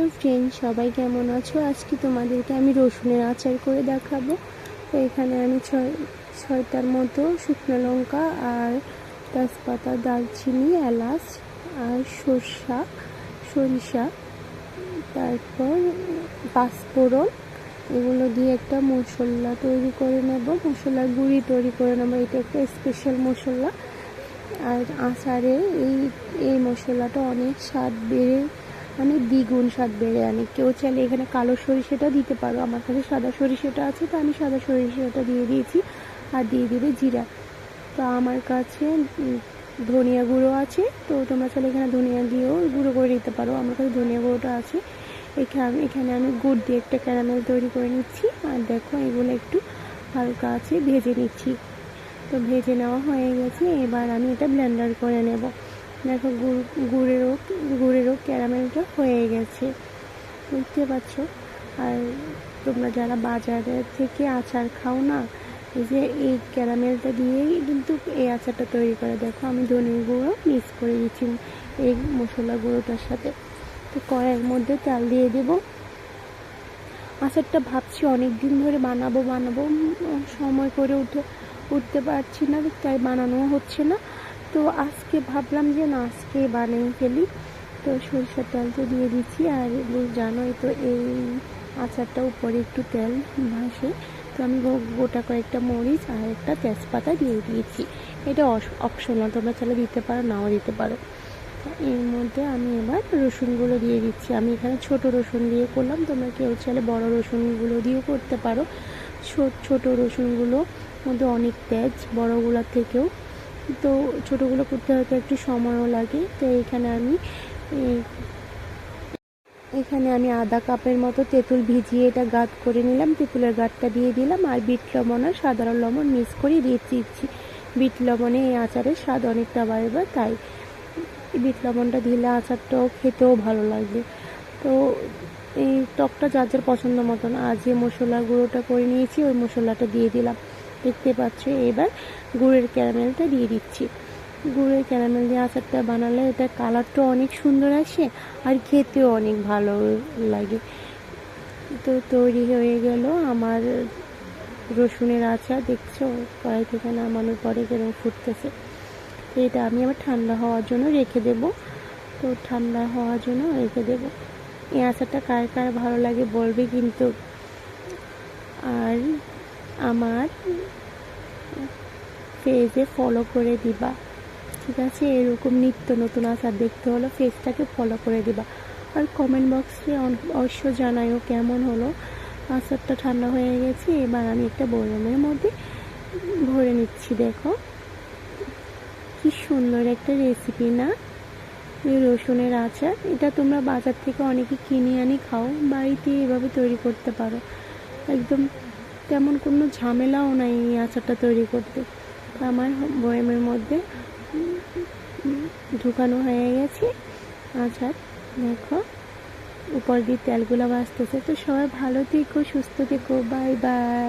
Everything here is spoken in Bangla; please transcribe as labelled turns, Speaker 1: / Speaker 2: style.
Speaker 1: হ্যালো ফ্রেন্ড সবাই কেমন আছো? আজকে তোমাদেরকে আমি রসুনের আচার করে দেখাবো। তো এখানে আমি ছয় ছয়টার মতো শুকনো লঙ্কা আর তেজপাতা, দারচিনি, এলাচ আর সর্ষা, সরিষা, তারপর পাঁচফোড়ন। এগুলো দিয়ে একটা মশলা তৈরি করে নেব। মশলার গুঁড়ি তৈরি করে নেব। এটা একটা স্পেশাল মশলা। আর আচারে এই এই মশলাটা অনেক স্বাদ বেড়ে মানে দ্বিগুণ স্বাদ বেড়ে আনে। কেউ চাইলে এখানে কালো সরিষাটা দিতে পারো। আমার কাছে সাদা সরিষাটা আছে, তো আমি সাদা সরিষাটা দিয়ে দিয়েছি আর দিয়ে দিবে জিরা। তো আমার কাছে ধনিয়া গুঁড়ো আছে, তো তোমরা চাইলে এখানে ধনিয়া দিয়েও গুঁড়ো করে দিতে পারো। আমার কাছে ধনিয়া গুঁড়োটা আছে। এখানে এখানে আমি গুড় দিয়ে একটা ক্যারামেল তৈরি করে নিচ্ছি। আর দেখো, এগুলো একটু হালকা আছে, ভেজে নিচ্ছি। তো ভেজে নেওয়া হয়ে গেছে। এবার আমি এটা ব্লেন্ডার করে নেব। দেখো গুড়, গুড়েরও গুড়েরও ক্যারামেলটা হয়ে গেছে। বুঝতে পারছ? আর তোমরা যারা বাজারে থেকে আচার খাও না, এই যে এই ক্যারামেলটা দিয়েই কিন্তু এই আচারটা তৈরি করে। দেখো আমি ধনের গুঁড়ো মিক্স করে দিচ্ছি এই মশলা গুঁড়োটার সাথে। তো কড়াইয়ের মধ্যে তেল দিয়ে দেবো। আচারটা ভাবছি অনেক দিন ধরে বানাবো বানাবো সময় করে উঠে, উঠতে পারছি না, তাই বানানো হচ্ছে না। তো আজকে ভাবলাম যে না, আজকে বানিয়ে ফেলি। তো সরষের তেল তো দিয়ে দিচ্ছি, আর জানোই তো এই আচারটা উপরে একটু তেল ভাসে। তো আমি গোটা কয়েকটা মরিচ আর একটা তেজপাতা দিয়ে দিয়েছি। এটা অপশনাল তোমরা চাইলে দিতে পারো, নাও দিতে পারো। এর মধ্যে আমি এবার রসুনগুলো দিয়ে দিচ্ছি। আমি এখানে ছোট রসুন দিয়ে করলাম, তোমরা কেউ চাইলে বড় রসুনগুলো দিয়েও করতে পারো। ছো- ছোট রসুনগুলো মধ্যে অনেক তেজ, বড়গুলোর থেকেও। তো ছোটোগুলো করতে হয়তো একটু সময়ও লাগে, তো এখানে আমি এখানে আমি আধা কাপের মতো তেঁতুল ভিজিয়ে এটা গাঁত করে নিলাম, তেঁতুলের গাঁটটা দিয়ে দিলাম আর বিট লবণ আর সাধারণ লবণ মিক্স করে দিয়ে দিচ্ছি। বিট লবণে এই আচারের স্বাদ অনেকটা বাড়বে, তাই বিট লবণটা দিলে আচারটাও খেতেও ভালো লাগবে। তো এই টকটা যার যার পছন্দ মতন, আর যে মশলা গুঁড়োটা করে নিয়েছি ওই মশলাটা দিয়ে দিলাম। দেখতে পাচ্ছ, এবার গুড়ের ক্যারামেলটা দিয়ে দিচ্ছি। গুড়ের ক্যারামেল দিয়ে আচারটা বানালে এটা কালারটাও অনেক সুন্দর আসে আর খেতেও অনেক ভালো লাগে। তো তৈরি হয়ে গেল আমার রসুনের আচার। দেখছ, কড়াই থেকে নামানোর পরে যেরকম ফুটতেছে। তো এটা আমি আবার ঠান্ডা হওয়ার জন্য রেখে দেব। তো ঠান্ডা হওয়ার জন্য রেখে দেব। এই আচারটা কার কার ভালো লাগে বলবে কিন্তু। আর আমার পেজে ফলো করে দিবা। ঠিক আছে? এরকম নিত্য নতুন আচার দেখতে হলো পেজটাকে ফলো করে দিবা। আর কমেন্ট বক্সে অবশ্য জানাইও কেমন হলো। আচারটা ঠান্ডা হয়ে গেছে, এবার আমি একটা বয়মের মধ্যে ভরে নিচ্ছি, দেখো। কি সুন্দর একটা রেসিপি না? রসুনের আচার। এটা তোমরা বাজার থেকে অনেকে কিনে আনি খাও। বাড়িতে এভাবে তৈরি করতে পারো। একদম তেমন কোনো ঝামেলাও নাই এই আচারটা তৈরি করতে। আমার বয়ামের মধ্যে ঢুকানো হয়ে গেছে আচার। দেখো, উপর দিয়ে তেলগুলো বাঁচতেছে তো সবাই ভালো থেকো, সুস্থ থেকো, বাই বাই।